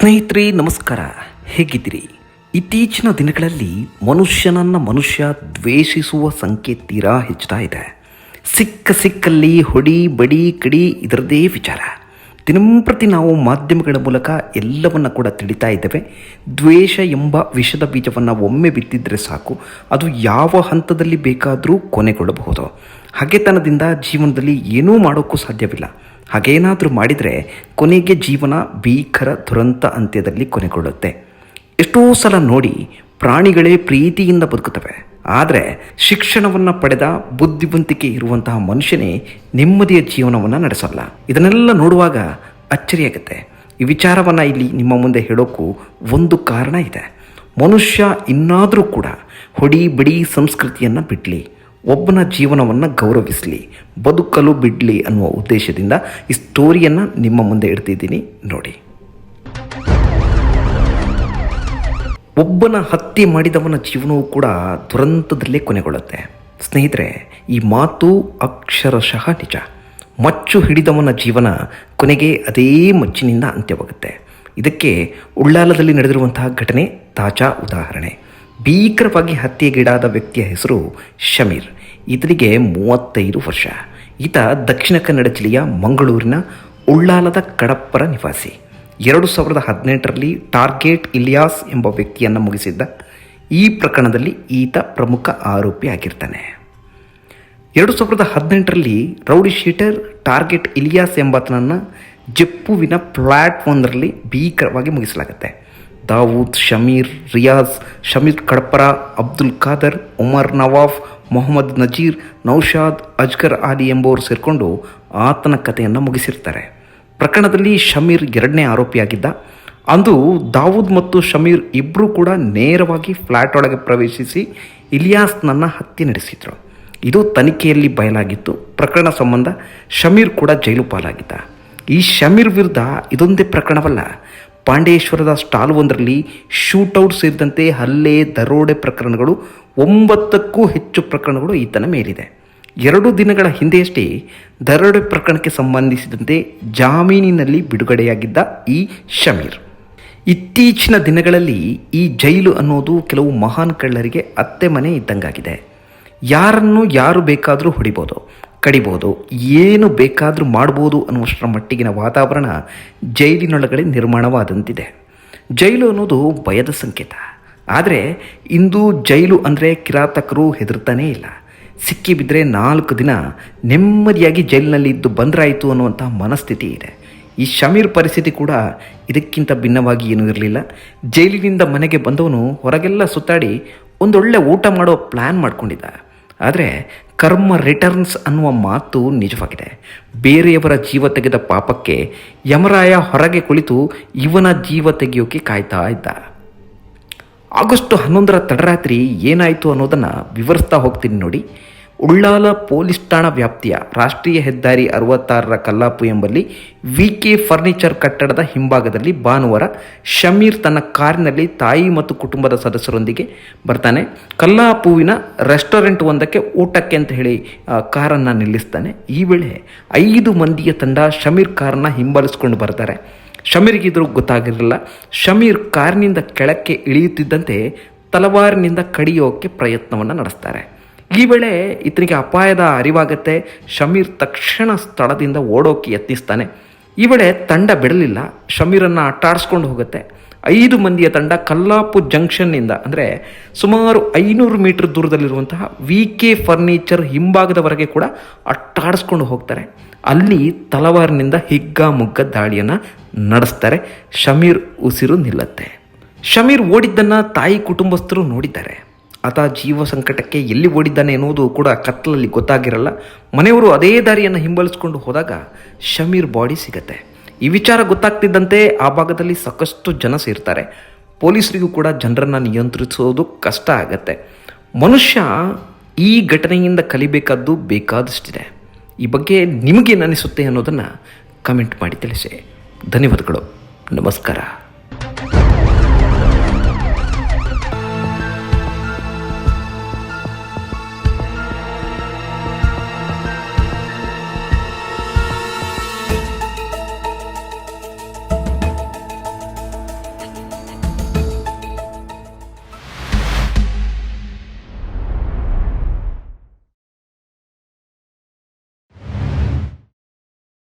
ಸ್ನೇಹಿತರೆ, ನಮಸ್ಕಾರ. ಹೇಗಿದ್ದೀರಿ? ಇತ್ತೀಚಿನ ದಿನಗಳಲ್ಲಿ ಮನುಷ್ಯನನ್ನ ಮನುಷ್ಯ ದ್ವೇಷಿಸುವ ಸಂಖ್ಯೆ ತೀರಾ ಹೆಚ್ಚುತ್ತಾ ಇದೆ. ಸಿಕ್ಕ ಸಿಕ್ಕಲ್ಲಿ ಹೊಡಿ, ಬಡಿ, ಕಡಿ ಇದರದೇ ವಿಚಾರ. ದಿನಂಪ್ರತಿ ನಾವು ಮಾಧ್ಯಮಗಳ ಮೂಲಕ ಎಲ್ಲವನ್ನ ಕೂಡ ತಿಳಿತಾ ಇದ್ದೇವೆ. ದ್ವೇಷ ಎಂಬ ವಿಷದ ಬೀಜವನ್ನು ಒಮ್ಮೆ ಬಿತ್ತಿದ್ರೆ ಸಾಕು. ಅದು ಯಾವ ಹಂತದಲ್ಲಿ ಬೇಕಾದರೂ ಕೊನೆಗೊಳ್ಳಬಹುದು. ಹಗೆತನದಿಂದ ಜೀವನದಲ್ಲಿ ಏನೂ ಮಾಡೋಕ್ಕೂ ಸಾಧ್ಯವಿಲ್ಲ. ಹಾಗೇನಾದರೂ ಮಾಡಿದರೆ ಕೊನೆಗೆ ಜೀವನ ಭೀಕರ ದುರಂತ ಅಂತ್ಯದಲ್ಲಿ ಕೊನೆಗೊಳ್ಳುತ್ತೆ. ಎಷ್ಟೋ ಸಲ ನೋಡಿ ಪ್ರಾಣಿಗಳೇ ಪ್ರೀತಿಯಿಂದ ಬದುಕುತ್ತವೆ. ಆದರೆ ಶಿಕ್ಷಣವನ್ನು ಪಡೆದ ಬುದ್ಧಿವಂತಿಕೆ ಇರುವಂತಹ ಮನುಷ್ಯನೇ ನೆಮ್ಮದಿಯ ಜೀವನವನ್ನು ನಡೆಸಲ್ಲ. ಇದನ್ನೆಲ್ಲ ನೋಡುವಾಗ ಅಚ್ಚರಿಯಾಗುತ್ತೆ. ಈ ವಿಚಾರವನ್ನು ಇಲ್ಲಿ ನಿಮ್ಮ ಮುಂದೆ ಹೇಳೋಕ್ಕೂ ಒಂದು ಕಾರಣ ಇದೆ. ಮನುಷ್ಯ ಇನ್ನಾದರೂ ಕೂಡ ಹೊಡಿ ಬಿಡಿ ಸಂಸ್ಕೃತಿಯನ್ನು ಬಿಡಲಿ. ಒಬ್ಬನ ಜೀವನವನ್ನು ಗೌರವಿಸಲಿ, ಬದುಕಲು ಬಿಡಲಿ ಅನ್ನುವ ಉದ್ದೇಶದಿಂದ ಈ ಸ್ಟೋರಿಯನ್ನು ನಿಮ್ಮ ಮುಂದೆ ಇಡ್ತಿದ್ದೀನಿ, ನೋಡಿ. ಒಬ್ಬನ ಹತ್ಯೆ ಮಾಡಿದವನ ಜೀವನವೂ ಕೂಡ ದುರಂತದಲ್ಲೇ ಕೊನೆಗೊಳ್ಳುತ್ತೆ. ಸ್ನೇಹಿತರೆ, ಈ ಮಾತು ಅಕ್ಷರಶಃ ನಿಜ. ಮಚ್ಚು ಹಿಡಿದವನ ಜೀವನ ಕೊನೆಗೆ ಅದೇ ಮಚ್ಚಿನಿಂದ ಅಂತ್ಯವಾಗುತ್ತೆ. ಇದಕ್ಕೆ ಉಳ್ಳಾಲದಲ್ಲಿ ನಡೆದಿರುವಂತಹ ಘಟನೆ ತಾಜಾ ಉದಾಹರಣೆ. ಭೀಕರವಾಗಿ ಹತ್ಯೆಗೀಡಾದ ವ್ಯಕ್ತಿಯ ಹೆಸರು ಶಮೀರ್. ಈತನಿಗೆ ಮೂವತ್ತೈದು ವರ್ಷ. ಈತ ದಕ್ಷಿಣ ಕನ್ನಡ ಜಿಲ್ಲೆಯ ಮಂಗಳೂರಿನ ಉಳ್ಳಾಲದ ಕಡಪ್ಪರ ನಿವಾಸಿ. ಎರಡು ಸಾವಿರದ ಹದಿನೆಂಟರಲ್ಲಿ ಟಾರ್ಗೆಟ್ ಇಲಿಯಾಸ್ ಎಂಬ ವ್ಯಕ್ತಿಯನ್ನು ಮುಗಿಸಿದ್ದ. ಈ ಪ್ರಕರಣದಲ್ಲಿ ಈತ ಪ್ರಮುಖ ಆರೋಪಿ ಆಗಿರ್ತಾನೆ. ಎರಡು ಸಾವಿರದ ಹದಿನೆಂಟರಲ್ಲಿ ರೌಡಿ ಶೀಟರ್ ಟಾರ್ಗೆಟ್ ಇಲಿಯಾಸ್ ಎಂಬಾತನನ್ನು ಜಪ್ಪುವಿನ ಫ್ಲ್ಯಾಟ್ ಒಂದರಲ್ಲಿ ಭೀಕರವಾಗಿ ಮುಗಿಸಲಾಗುತ್ತೆ. ದಾವೂದ್ ಶಮೀರ್, ರಿಯಾಜ್, ಶಮೀರ್ ಕಡಪರ ಅಬ್ದುಲ್ ಖಾದರ್, ಉಮರ್ ನವಾಫ್ ಮೊಹಮ್ಮದ್ ನಜೀರ್, ನೌಶಾದ್, ಅಜ್ಗರ್ ಆಲಿ ಎಂಬುವರು ಸೇರಿಕೊಂಡು ಆತನ ಕಥೆಯನ್ನು ಮುಗಿಸಿರ್ತಾರೆ. ಪ್ರಕರಣದಲ್ಲಿ ಶಮೀರ್ ಎರಡನೇ ಆರೋಪಿಯಾಗಿದ್ದ. ಅಂದು ದಾವೂದ್ ಮತ್ತು ಶಮೀರ್ ಇಬ್ಬರೂ ಕೂಡ ನೇರವಾಗಿ ಫ್ಲ್ಯಾಟ್ ಒಳಗೆ ಪ್ರವೇಶಿಸಿ ಇಲಿಯಾಸ್ನನ್ನು ಹತ್ಯೆ ನಡೆಸಿದರು. ಇದು ತನಿಖೆಯಲ್ಲಿ ಬಯಲಾಗಿತ್ತು. ಪ್ರಕರಣ ಸಂಬಂಧ ಶಮೀರ್ ಕೂಡ ಜೈಲು ಪಾಲಾಗಿದ್ದ. ಈ ಶಮೀರ್ ವಿರುದ್ಧ ಇದೊಂದೇ ಪ್ರಕರಣವಲ್ಲ ಪಾಂಡೇಶ್ವರದ ಸ್ಟಾಲ್ ಒಂದರಲ್ಲಿ ಶೂಟೌಟ್ ಸೇರಿದಂತೆ ಹಲ್ಲೆ, ದರೋಡೆ ಪ್ರಕರಣಗಳು, ಒಂಬತ್ತಕ್ಕೂ ಹೆಚ್ಚು ಪ್ರಕರಣಗಳು ಈತನ ಮೇಲಿದೆ. ಎರಡು ದಿನಗಳ ಹಿಂದೆಯಷ್ಟೇ ದರೋಡೆ ಪ್ರಕರಣಕ್ಕೆ ಸಂಬಂಧಿಸಿದಂತೆ ಜಾಮೀನಿನಲ್ಲಿ ಬಿಡುಗಡೆಯಾಗಿದ್ದ ಈ ಶಮೀರ್. ಇತ್ತೀಚಿನ ದಿನಗಳಲ್ಲಿ ಈ ಜೈಲು ಅನ್ನೋದು ಕೆಲವು ಮಹಾನ್ ಕಳ್ಳರಿಗೆ ಅತ್ತೆ ಮನೆ ಇದ್ದಂಗಾಗಿದೆ. ಯಾರನ್ನು ಯಾರು ಬೇಕಾದರೂ ಹೊಡಿಬೋದು. ಕಡಿಬೋದು. ಏನು ಬೇಕಾದರೂ ಮಾಡ್ಬೋದು ಅನ್ನುವಷ್ಟರ ಮಟ್ಟಿಗಿನ ವಾತಾವರಣ ಜೈಲಿನೊಳಗಡೆ ನಿರ್ಮಾಣವಾದಂತಿದೆ. ಜೈಲು ಅನ್ನೋದು ಭಯದ ಸಂಕೇತ. ಆದರೆ ಇಂದು ಜೈಲು ಅಂದರೆ ಕಿರಾತಕರು ಹೆದರ್ತಾನೇ ಇಲ್ಲ. ಸಿಕ್ಕಿ ಬಿದ್ದರೆ ನಾಲ್ಕು ದಿನ ನೆಮ್ಮದಿಯಾಗಿ ಜೈಲಿನಲ್ಲಿ ಇದ್ದು ಬಂದ್ರಾಯಿತು ಅನ್ನುವಂಥ ಮನಸ್ಥಿತಿ ಇದೆ. ಈ ಶಮೀರ್ ಪರಿಸ್ಥಿತಿ ಕೂಡ ಇದಕ್ಕಿಂತ ಭಿನ್ನವಾಗಿ ಏನೂ ಇರಲಿಲ್ಲ. ಜೈಲಿನಿಂದ ಮನೆಗೆ ಬಂದವನು ಹೊರಗೆಲ್ಲ ಸುತ್ತಾಡಿ ಒಂದೊಳ್ಳೆ ಊಟ ಮಾಡೋ ಪ್ಲ್ಯಾನ್ ಮಾಡ್ಕೊಂಡಿದ್ದ. ಆದರೆ ಕರ್ಮ ರಿಟರ್ನ್ಸ್ ಅನ್ನುವ ಮಾತು ನಿಜವಾಗಿದೆ. ಬೇರೆಯವರ ಜೀವ ತೆಗೆದ ಪಾಪಕ್ಕೆ ಯಮರಾಯ ಹೊರಗೆ ಕುಳಿತು ಇವನ ಜೀವ ತೆಗೆಯೋಕೆ ಕಾಯ್ತಾ ಇದ್ದ. ಆಗಸ್ಟ್ ಹನ್ನೊಂದರ ತಡರಾತ್ರಿ ಏನಾಯಿತು ಅನ್ನೋದನ್ನು ವಿವರಿಸ್ತಾ ಹೋಗ್ತೀನಿ ನೋಡಿ. ಉಳ್ಳಾಲ ಪೊಲೀಸ್ ಠಾಣಾ ವ್ಯಾಪ್ತಿಯ ರಾಷ್ಟ್ರೀಯ ಹೆದ್ದಾರಿ ಅರವತ್ತಾರರ ಕಲ್ಲಾಪು ಎಂಬಲ್ಲಿ ವಿ ಕೆ ಫರ್ನಿಚರ್ ಕಟ್ಟಡದ ಹಿಂಭಾಗದಲ್ಲಿ ಭಾನುವಾರ ಶಮೀರ್ ತನ್ನ ಕಾರಿನಲ್ಲಿ ತಾಯಿ ಮತ್ತು ಕುಟುಂಬದ ಸದಸ್ಯರೊಂದಿಗೆ ಬರ್ತಾನೆ. ಕಲ್ಲಾಪುವಿನ ರೆಸ್ಟೋರೆಂಟ್ ಒಂದಕ್ಕೆ ಊಟಕ್ಕೆ ಅಂತ ಹೇಳಿ ಕಾರನ್ನು ನಿಲ್ಲಿಸ್ತಾನೆ. ಈ ವೇಳೆ ಐದು ಮಂದಿಯ ತಂಡ ಶಮೀರ್ ಕಾರನ್ನು ಹಿಂಬಾಲಿಸ್ಕೊಂಡು ಬರ್ತಾರೆ. ಶಮೀರ್ಗಿದ್ರು ಗೊತ್ತಾಗಿರಲಿಲ್ಲ. ಶಮೀರ್ ಕಾರಿನಿಂದ ಕೆಳಕ್ಕೆ ಇಳಿಯುತ್ತಿದ್ದಂತೆ ತಲವಾರಿನಿಂದ ಕಡಿಯೋಕೆ ಪ್ರಯತ್ನವನ್ನು ನಡೆಸ್ತಾರೆ. ಈ ವೇಳೆ ಈತನಿಗೆ ಅಪಾಯದ ಅರಿವಾಗತ್ತೆ. ಶಮೀರ್ ತಕ್ಷಣ ಸ್ಥಳದಿಂದ ಓಡೋಕೆ ಯತ್ನಿಸ್ತಾನೆ. ಈ ವೇಳೆ ತಂಡ ಬಿಡಲಿಲ್ಲ. ಶಮೀರನ್ನು ಅಟ್ಟಾಡಿಸ್ಕೊಂಡು ಹೋಗುತ್ತೆ. ಐದು ಮಂದಿಯ ತಂಡ ಕಲ್ಲಾಪು ಜಂಕ್ಷನ್ನಿಂದ, ಅಂದರೆ ಸುಮಾರು ಐನೂರು ಮೀಟರ್ ದೂರದಲ್ಲಿರುವಂತಹ ವಿ ಕೆ ಫರ್ನಿಚರ್ ಹಿಂಭಾಗದವರೆಗೆ ಕೂಡ ಅಟ್ಟಾಡಿಸ್ಕೊಂಡು ಹೋಗ್ತಾರೆ. ಅಲ್ಲಿ ತಲವಾರಿನಿಂದ ಹಿಗ್ಗಾಮುಗ್ಗ ದಾಳಿಯನ್ನು ನಡೆಸ್ತಾರೆ. ಶಮೀರ್ ಉಸಿರು ನಿಲ್ಲತ್ತೆ. ಶಮೀರ್ ಓಡಿದ್ದನ್ನು ತಾಯಿ ಕುಟುಂಬಸ್ಥರು ನೋಡಿದ್ದಾರೆ. ಆತ ಜೀವ ಸಂಕಟಕ್ಕೆ ಎಲ್ಲಿ ಓಡಿದ್ದಾನೆ ಎನ್ನುವುದು ಕೂಡ ಕತ್ತಲಲ್ಲಿ ಗೊತ್ತಾಗಿರಲ್ಲ. ಮನೆಯವರು ಅದೇ ದಾರಿಯನ್ನು ಹಿಂಬಾಲಿಸ್ಕೊಂಡು ಹೋದಾಗ ಶಮೀರ್ ಬಾಡಿ ಸಿಗತ್ತೆ. ಈ ವಿಚಾರ ಗೊತ್ತಾಗ್ತಿದ್ದಂತೆ ಆ ಭಾಗದಲ್ಲಿ ಸಾಕಷ್ಟು ಜನ ಸೇರ್ತಾರೆ. ಪೊಲೀಸರಿಗೂ ಕೂಡ ಜನರನ್ನು ನಿಯಂತ್ರಿಸೋದು ಕಷ್ಟ ಆಗತ್ತೆ. ಮನುಷ್ಯ ಈ ಘಟನೆಯಿಂದ ಕಲಿಬೇಕಾದ್ದು ಬೇಕಾದಷ್ಟಿದೆ. ಈ ಬಗ್ಗೆ ನಿಮಗೇನು ಅನಿಸುತ್ತೆ ಅನ್ನೋದನ್ನು ಕಮೆಂಟ್ ಮಾಡಿ ತಿಳಿಸಿ. ಧನ್ಯವಾದಗಳು. ನಮಸ್ಕಾರ.